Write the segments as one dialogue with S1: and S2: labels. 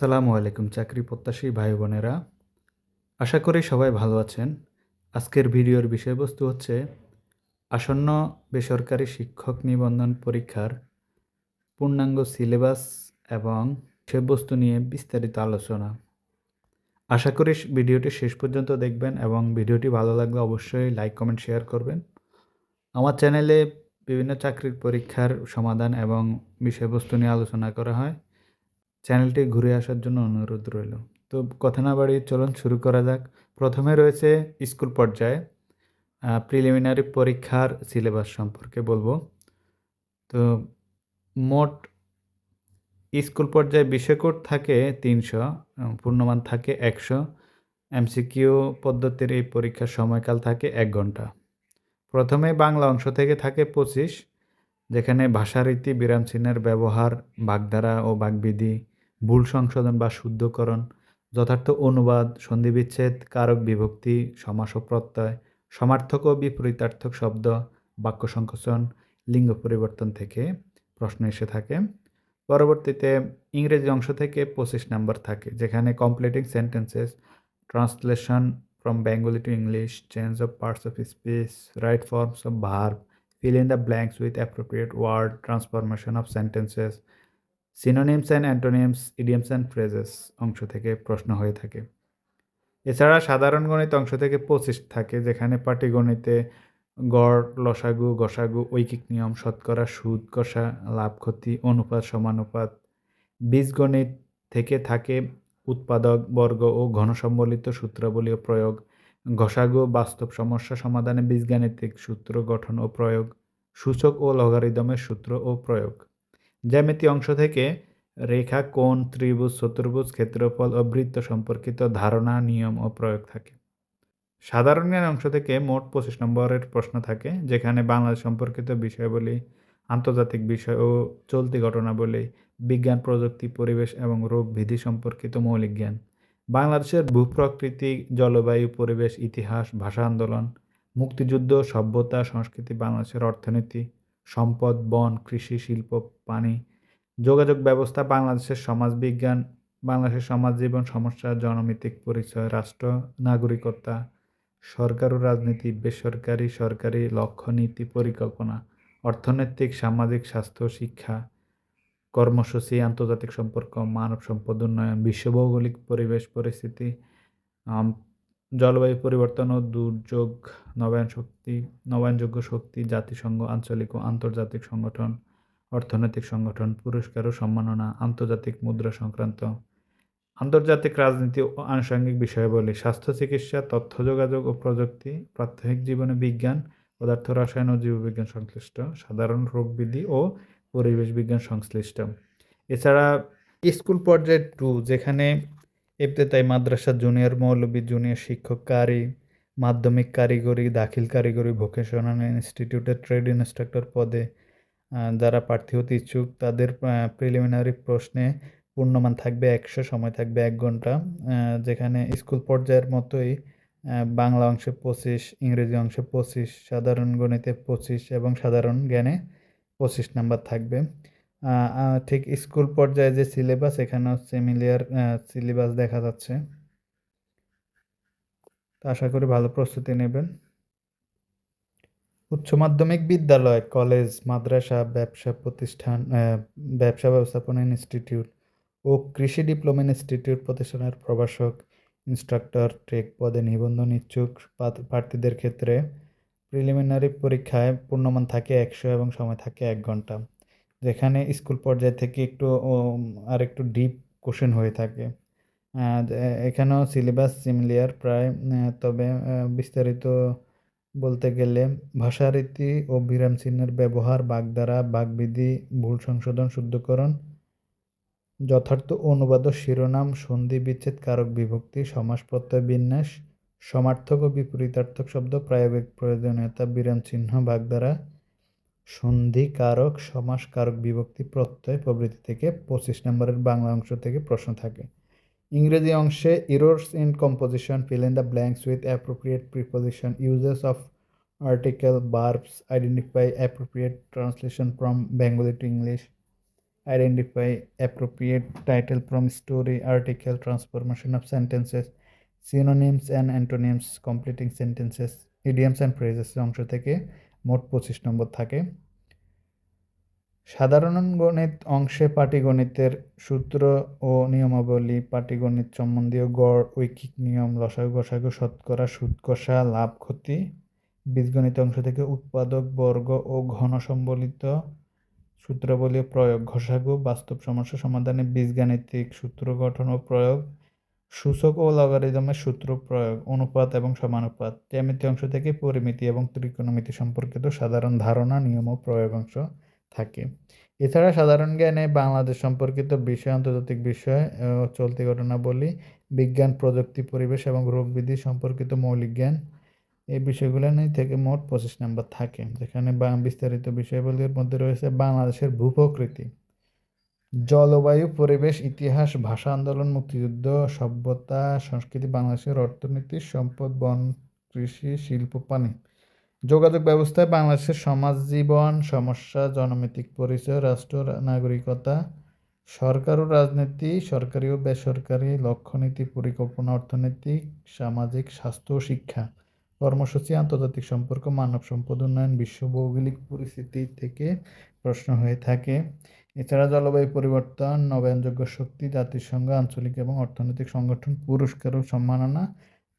S1: আসসালামু আলাইকুম, চাকরি প্রত্যাশী ভাই বোনেরা। আশা করি সবাই ভালো আছেন। আজকের ভিডিওর বিষয়বস্তু হচ্ছে, আসন্ন বেসরকারি শিক্ষক নিবন্ধন পরীক্ষার পূর্ণাঙ্গ সিলেবাস এবং বিষয়বস্তু নিয়ে বিস্তারিত আলোচনা। আশা করি ভিডিওটি শেষ পর্যন্ত দেখবেন এবং ভিডিওটি ভালো লাগলে অবশ্যই লাইক, কমেন্ট, শেয়ার করবেন। আমার চ্যানেলে বিভিন্ন চাকরির পরীক্ষার সমাধান এবং বিষয়বস্তু নিয়ে আলোচনা করা হয়। চ্যানেলটি ঘুরে আসার জন্য অনুরোধ রইল। তো কথা না বাড়িয়ে চলুন শুরু করা যাক। প্রথমে রয়েছে স্কুল পর্যায়ে প্রিলিমিনারি পরীক্ষার সিলেবাস সম্পর্কে বলব। তো মোট স্কুল পর্যায়ে বিষয়কোড থাকে তিনশো পূর্ণমান থাকে একশো এমসিকিউ পদ্ধতির এই পরীক্ষার সময়কাল থাকে এক ঘণ্টা। প্রথমে বাংলা অংশ থেকে থাকে পঁচিশ, যেখানে ভাষারীতি বিরাম চিহ্নের ব্যবহার, বাগধারা ও বাগবিধি ভুল সংশোধন বা শুদ্ধকরণ, যথার্থ অনুবাদ, সন্ধিবিচ্ছেদ, কারক বিভক্তি, সমাস প্রত্যয়, সমার্থক ও বিপরীতার্থক শব্দ, বাক্য সংকোচন, লিঙ্গ পরিবর্তন থেকে প্রশ্ন এসে থাকে। পরবর্তীতে ইংরেজি অংশ থেকে পঁচিশ নাম্বার থাকে, যেখানে completing sentences translation from Bengali to English change of parts of speech right forms of verb fill in the blanks with appropriate word transformation of sentences synonyms and antonyms idioms and phrases অংশ থেকে প্রশ্ন হয়ে থাকে। এছাড়া সাধারণ গণিত অংশ থেকে পঁচিশ থাকে, যেখানে পাটিগণিতে গড়, লসাগু, গসাগু, ঐকিক নিয়ম, শতকরা, সুদ, কষা, লাভ, ক্ষতি, অনুপাত, সমানুপাত। বীজগণিত থেকে থাকে উৎপাদক, বর্গ ও ঘনসম্বলিত সূত্রাবলী ও প্রয়োগ। ঘষাগু বাস্তব সমস্যা সমাধানে বীজগাণিতিক সূত্র গঠন ও প্রয়োগ। সূচক ও লগারিদমের সূত্র ও প্রয়োগ। জ্যামিতি অংশ থেকে রেখা, কোণ, ত্রিভুজ, চতুর্ভুজ, ক্ষেত্রফল ও বৃত্ত সম্পর্কিত ধারণা, নিয়ম ও প্রয়োগ থাকে। সাধারণ জ্ঞান অংশ থেকে মোট পঁচিশ নম্বরের প্রশ্ন থাকে, যেখানে বাংলাদেশ সম্পর্কিত বিষয়বলী, আন্তর্জাতিক বিষয় ও চলতি ঘটনাবলী, বিজ্ঞান, প্রযুক্তি, পরিবেশ এবং রোগ বিধি সম্পর্কিত মৌলিক জ্ঞান। বাংলাদেশের ভূপ্রকৃতি, জলবায়ু, পরিবেশ, ইতিহাস, ভাষা আন্দোলন, মুক্তিযুদ্ধ, সভ্যতা, সংস্কৃতি, বাংলাদেশের অর্থনীতি সম্পদ, বন, কৃষি, শিল্প, পানি, যোগাযোগ ব্যবস্থা, বাংলাদেশের সমাজবিজ্ঞান, বাংলাদেশের সমাজ জীবন সমস্যা, জনমিতিক পরিচয়, রাষ্ট্র, নাগরিকতা, সরকার ও রাজনীতি, বেসরকারি, সরকারি লক্ষ্য, নীতি, পরিকল্পনা, অর্থনৈতিক, সামাজিক, স্বাস্থ্য, শিক্ষা, কর্মসূচি, আন্তর্জাতিক সম্পর্ক, মানব সম্পদ উন্নয়ন, বিশ্ব ভৌগোলিক পরিবেশ, পরিস্থিতি জলবায়ু পরিবর্তন ও দুর্যোগ, নবায়ন শক্তি, নবায়নযোগ্য শক্তি, জাতিসংঘ, আঞ্চলিক ও আন্তর্জাতিক সংগঠন, অর্থনৈতিক সংগঠন, পুরস্কার ও সম্মাননা, আন্তর্জাতিক মুদ্রা সংক্রান্ত। আন্তর্জাতিক রাজনীতি ও আনুষঙ্গিক বিষয়াবলী, স্বাস্থ্য, চিকিৎসা, তথ্য, যোগাযোগ ও প্রযুক্তি, প্রাত্যহিক জীবনে বিজ্ঞান, পদার্থ, রসায়ন ও জীববিজ্ঞান সংশ্লিষ্ট, সাধারণ রোগবিধি ও পরিবেশ বিজ্ঞান সংশ্লিষ্ট। এছাড়া স্কুল পর্যায়ে টু, যেখানে এফতেতাই মাদ্রাসা জুনিয়র মৌলবী, জুনিয়র শিক্ষক কারি মাধ্যমিক কারিগরি, দাখিল কারিগরি ভোকেশনাল ইনস্টিটিউটের ট্রেড ইনস্ট্রাক্টর পদে যারা প্রার্থী হতে ইচ্ছুক, তাদের প্রিলিমিনারি প্রশ্নে পূর্ণমান থাকবে একশো, সময় থাকবে এক ঘণ্টা যেখানে স্কুল পর্যায়ের মতোই বাংলা অংশে পঁচিশ, ইংরেজি অংশে পঁচিশ, সাধারণ গণিতে পঁচিশ এবং সাধারণ জ্ঞানে পঁচিশ নাম্বার থাকবে। ঠিক স্কুল পর্যায়ে যে সিলেবাস, এখানেও সিমিলিয়ার সিলেবাস দেখা যাচ্ছে। তো আশা করি ভালো প্রস্তুতি নেবেন। উচ্চ মাধ্যমিক বিদ্যালয়, কলেজ, মাদ্রাসা, ব্যবসা প্রতিষ্ঠান ব্যবসা ব্যবস্থাপনা ইনস্টিটিউট ও কৃষি ডিপ্লোমা ইনস্টিটিউট প্রতিষ্ঠানের প্রভাষক, ইনস্ট্রাক্টর ট্রেক পদে নিবন্ধন ইচ্ছুক প্রার্থীদের ক্ষেত্রে প্রিলিমিনারি পরীক্ষায় পূর্ণমান থাকে একশো এবং সময় থাকে এক ঘণ্টা। যেখানে স্কুল পর্যায় থেকে একটু আর একটু ডিপ কোশ্চেন হয়ে থাকে। এখানেও সিলেবাস সিমিলিয়ার প্রায় তবে বিস্তারিত বলতে গেলে ভাষারীতি ও বিরাম চিহ্নের ব্যবহার, বাগধারা, বাগবিধি, ভুল সংশোধন, শুদ্ধকরণ, যথার্থ অনুবাদ শিরোনাম, সন্ধি, বিচ্ছেদ, কারক বিভক্তি, সমাস প্রত্যয় বিন্যাস, সমার্থক ও বিপরীতার্থক শব্দ, প্রায়োগিক প্রয়োজনীয়তা, বিরাম চিহ্ন, বাগধারা সন্ধি কারক সমাস কারক বিভক্তি প্রত্যয় প্রভৃতি থেকে পঁচিশ নম্বরের বাংলা অংশ থেকে প্রশ্ন থাকে। ইংরেজি অংশে errors in composition fill in the blanks with appropriate preposition uses of article verbs identify appropriate translation from Bengali to English identify appropriate title from story article transformation of sentences synonyms and antonyms, completing sentences idioms and phrases অংশ থেকে মোট পঁচিশ নম্বর থাকে। সাধারণ গণিত অংশে পাটিগণিতের সূত্র ও নিয়মাবলী পাটিগণিত সম্বন্ধীয় গড়, ঐকিক নিয়ম লসাগু গসাগু শতকরা সুদ কষা লাভ, ক্ষতি, বীজগণিত অংশ থেকে উৎপাদক, বর্গ ও ঘন সম্বলিত সূত্রাবলী প্রয়োগ ঘষাগু বাস্তব সমস্যা সমাধানে বীজগাণিতিক সূত্র গঠন ও প্রয়োগ সূচক ও লগারিদমের সূত্র প্রয়োগ, অনুপাত এবং সমানুপাত। জ্যামিতি অংশ থেকে পরিমিতি এবং ত্রিকোণমিতি সম্পর্কিত সাধারণ ধারণা, নিয়ম ও প্রয়োগ অংশ থাকে। এছাড়া সাধারণ জ্ঞানে বাংলাদেশ সম্পর্কিত বিষয়, আন্তর্জাতিক বিষয় চলতি ঘটনাবলী, বিজ্ঞান, প্রযুক্তি, পরিবেশ এবং রোগবিধি সম্পর্কিত মৌলিক জ্ঞান এই বিষয়গুলো নিয়ে থেকে মোট পঁচিশ নম্বর থাকে, যেখানে বিস্তারিত বিষয়গুলির মধ্যে রয়েছে বাংলাদেশের ভূপ্রকৃতি। জলবায়ু, পরিবেশ, ইতিহাস, ভাষা আন্দোলন, মুক্তিযুদ্ধ, সভ্যতা, সংস্কৃতি বাংলাদেশের অর্থনীতি, সম্পদ, বন, কৃষি, শিল্প, পানি। যোগাযোগ ব্যবস্থায় বাংলাদেশের সমাজ জীবন, সমস্যা জনমিতিক পরিচয়, রাষ্ট্র, নাগরিকতা, সরকার ও রাজনীতি, সরকারি ও বেসরকারি লক্ষ্যনীতি পরিকল্পনা, অর্থনৈতিক, সামাজিক, স্বাস্থ্য ও শিক্ষা, কর্মসূচি, আন্তর্জাতিক সম্পর্ক, মানব সম্পদ, উন্নয়ন বিশ্ব ভৌগোলিক পরিস্থিতি থেকে প্রশ্ন হয়ে থাকে। এছাড়া জলবায়ু পরিবর্তন, নবায়নযোগ্য শক্তি, জাতিসংঘ, আঞ্চলিক এবং অর্থনৈতিক সংগঠন, পুরস্কার ও সম্মাননা,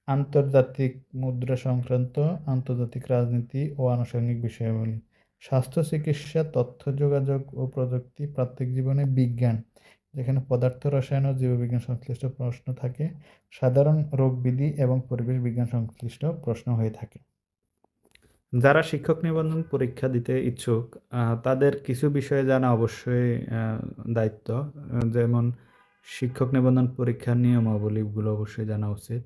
S1: আন্তর্জাতিক মুদ্রা সংক্রান্ত, আন্তর্জাতিক রাজনীতি ও আনুষঙ্গিক বিষয়াবলী, স্বাস্থ্য, চিকিৎসা, তথ্য, যোগাযোগ ও প্রযুক্তি প্রাত্যিক জীবনে বিজ্ঞান, যেখানে পদার্থ, রসায়ন ও জীববিজ্ঞান সংশ্লিষ্ট প্রশ্ন থাকে, সাধারণ রোগবিধি এবং পরিবেশ বিজ্ঞান সংশ্লিষ্ট প্রশ্ন হয়ে থাকে। যারা শিক্ষক নিবন্ধন পরীক্ষা দিতে ইচ্ছুক তাদের কিছু বিষয়ে জানা অবশ্যই দায়িত্ব। যেমন শিক্ষক নিবন্ধন পরীক্ষার নিয়মাবলীগুলো অবশ্যই জানা উচিত।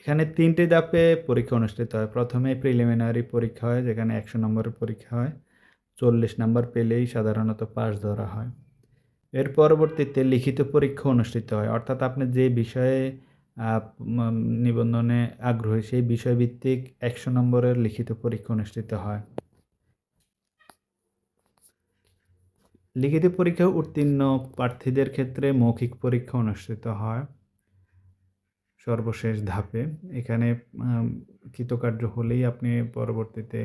S1: এখানে তিনটে ধাপে পরীক্ষা অনুষ্ঠিত হয়। প্রথমে প্রিলিমিনারি পরীক্ষা হয়, যেখানে একশো নম্বরের পরীক্ষা হয়। চল্লিশ নম্বর পেলেই সাধারণত পাস ধরা হয়। এর পরবর্তীতে লিখিত পরীক্ষা অনুষ্ঠিত হয়। অর্থাৎ আপনি যে বিষয়ে নিবন্ধনে আগ্রহী। সেই বিষয়ভিত্তিক একশো নম্বরের লিখিত পরীক্ষা অনুষ্ঠিত হয়। লিখিত পরীক্ষা উত্তীর্ণ প্রার্থীদের ক্ষেত্রে মৌখিক পরীক্ষা অনুষ্ঠিত হয় সর্বশেষ ধাপে। এখানে কৃতকার্য হলেই আপনি পরবর্তীতে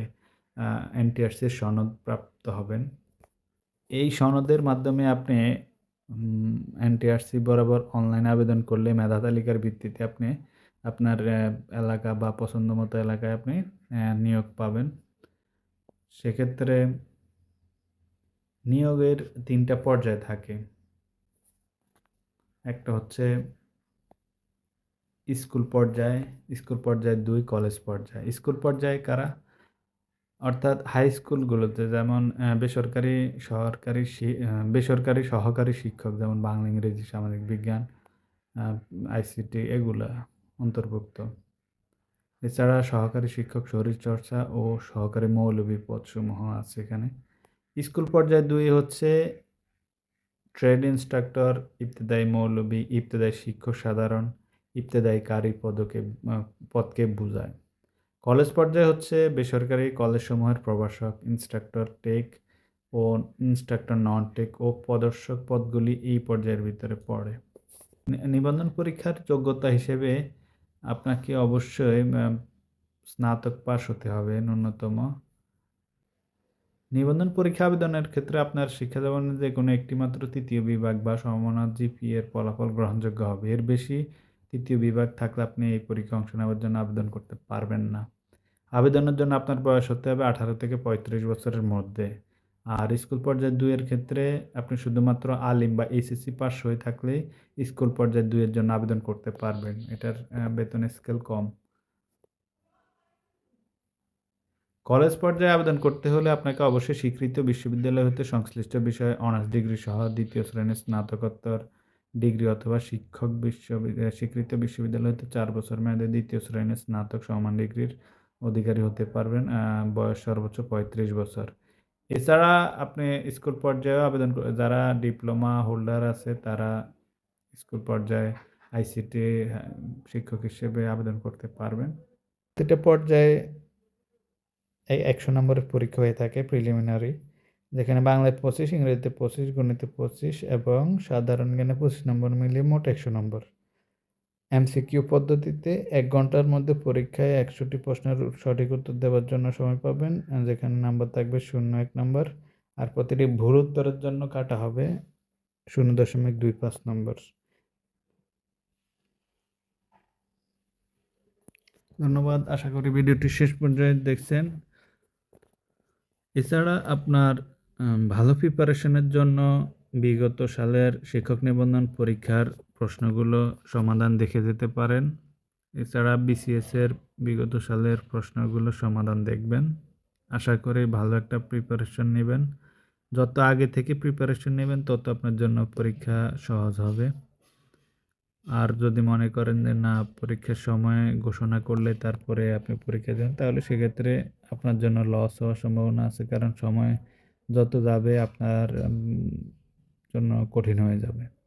S1: এনটিআরসির সনদ প্রাপ্ত হবেন। এই সনদের মাধ্যমে আপনি এনটিআরসি বরাবর অনলাইন আবেদন করলে মেধা তালিকার ভিত্তিতে আপনি আপনার এলাকা বা পছন্দ মতো এলাকায় আপনি নিয়োগ পাবেন। সেক্ষেত্রে নিয়োগের তিনটা পর্যায় থাকে। একটা হচ্ছে স্কুল পর্যায়ে স্কুল পর্যায়ে দুই, কলেজ পর্যায়ে। স্কুল পর্যায়ে কারা? অর্থাৎ হাই স্কুলগুলোতে যেমন বেসরকারি, সরকারি বেসরকারি সহকারী শিক্ষক যেমন বাংলা, ইংরেজি, সামাজিক বিজ্ঞান আইসিটি এগুলা অন্তর্ভুক্ত। এছাড়া সহকারী শিক্ষক শরীরচর্চা ও সহকারী মৌলবী পদসমূহ আছে এখানে। স্কুল পর্যায়ে দুই হচ্ছে ট্রেড ইনস্ট্রাক্টর ইবতেদায়ী মৌলবী ইবতেদায়ী শিক্ষক সাধারণ ইবতেদায়ী কারি পদকে পদকে বোঝায়। কলেজ পর্যায়ে হচ্ছে বেসরকারি কলেজসমূহের প্রভাষক ইনস্ট্রাক্টর টেক ও ইনস্ট্রাক্টর নন টেক ও প্রদর্শক পদগুলি এই পর্যায়ের ভিতরে পড়ে। নিবন্ধন পরীক্ষার যোগ্যতা হিসেবে আপনাকে অবশ্যই স্নাতক পাশ হতে হবে ন্যূনতম। নিবন্ধন পরীক্ষা আবেদনের ক্ষেত্রে আপনার শিক্ষা জীবনের যে কোনো একটি মাত্র তৃতীয় বিভাগ বা সমমানার জিপি এর ফলাফল গ্রহণযোগ্য হবে। এর বেশি তৃতীয় বিভাগ থাকলে আপনি এই পরীক্ষা অংশ নেওয়ার জন্য আবেদন করতে পারবেন না। আবেদনের জন্য আপনার বয়স হতে হবে আঠারো থেকে পঁয়ত্রিশ বছরের মধ্যে। আর স্কুল পর্যায়ে দুইয়ের ক্ষেত্রে আপনি শুধুমাত্র আলিম বা এইচএসসি পাস হয়ে থাকলেই স্কুল পর্যায়ে দুইয়ের জন্য আবেদন করতে পারবেন। এটার বেতন স্কেল কম। কলেজ পর্যায়ে আবেদন করতে হলে আপনাকে অবশ্যই স্বীকৃত বিশ্ববিদ্যালয় হতে সংশ্লিষ্ট বিষয়ে অনার্স ডিগ্রি সহ দ্বিতীয় শ্রেণির স্নাতকোত্তর ডিগ্রি অথবা শিক্ষক বিশ্ববিদ্যালয় স্বীকৃত বিশ্ববিদ্যালয় হতে চার বছর মেয়াদে দ্বিতীয় শ্রেণির স্নাতক সমান ডিগ্রির অধিকারী হতে পারবেন বয়স সর্বোচ্চ পঁয়ত্রিশ বছর। এছাড়া আপনি স্কুল পর্যায়েও আবেদন যারা ডিপ্লোমা হোল্ডার আছে, তারা স্কুল পর্যায়ে আইসিটি শিক্ষক হিসেবে আবেদন করতে পারবেন। প্রতিটা পর্যায়ে এই একশো নম্বরের পরীক্ষা হয়ে থাকে প্রিলিমিনারি যেখানে বাংলায় পঁচিশ, ইংরেজিতে পঁচিশ, গণিতে পঁচিশ এবং সাধারণ জ্ঞানে পঁচিশ নম্বর মিলিয়ে মোট একশো নম্বর। এমসিকিউ পদ্ধতিতে এক ঘণ্টার মধ্যে পরীক্ষায় একশোটি প্রশ্নের সঠিক উত্তর দেওয়ার জন্য সময় পাবেন, যেখানে নাম্বার থাকবে শূন্য এক নম্বর, আর প্রতিটি ভুল উত্তরের জন্য কাটা হবে শূন্য দশমিক দুই পাঁচ নম্বর। ধন্যবাদ, আশা করি ভিডিওটি শেষ পর্যায়ে দেখছেন। এছাড়া আপনার ভালো প্রিপারেশনের জন্য বিগত সালের শিক্ষক নিবন্ধন পরীক্ষার প্রশ্নগুলো সমাধান দেখে যেতে পারেন। এছাড়া বিসিএস এর বিগত সালের প্রশ্নগুলো সমাধান দেখবেন। আশা করি ভালো একটা প্রিপারেশন নেবেন। যত আগে থেকে প্রিপারেশন নেবেন, তত আপনার জন্য পরীক্ষা সহজ হবে। আর যদি মনে করেন যে না, পরীক্ষার সময় ঘোষণা করলে তারপরে আপনি পরীক্ষা দেন, তাহলে সেক্ষেত্রে আপনার জন্য লস হওয়ার সম্ভাবনা আছে। কারণ সময় যত যাবে, আপনার জন্য কঠিন হয়ে যাবে।